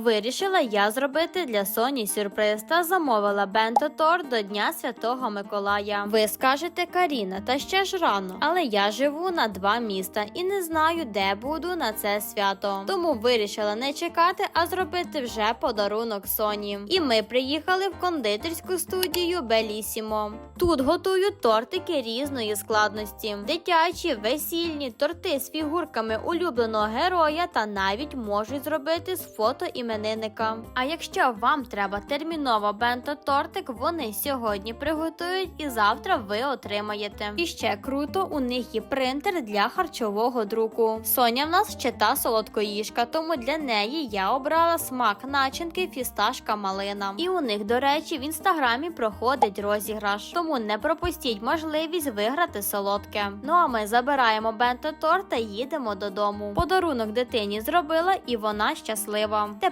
вирішила я зробити для Соні сюрприз та замовила бенто торт до Дня Святого Миколая. Ви скажете Каріна, та ще ж рано. Але я живу на два міста і не знаю, де буду на це свято. Тому вирішила не чекати, а зробити вже подарунок Соні. І ми приїхали в кондитерську студію Белісімо. Тут готують тортики різної складності: дитячі, весільні, торти з фігурками улюбленого героя та навіть можуть зробити з фото іменинника. А якщо вам треба терміново бенто тортик, вони сьогодні приготують і завтра ви отримаєте. І ще круто, у них є принтер для харчового друку. Соня в нас ще та солодкоїжка, тому для неї я обрала смак начинки фісташка малина. І у них, до речі, в інстаграмі проходить розіграш. Тому не пропустіть можливість виграти солодке. Ну а ми забираємо бенто торт та їдемо додому. Подарунок дитині зробила, і вона щаслива. Тепер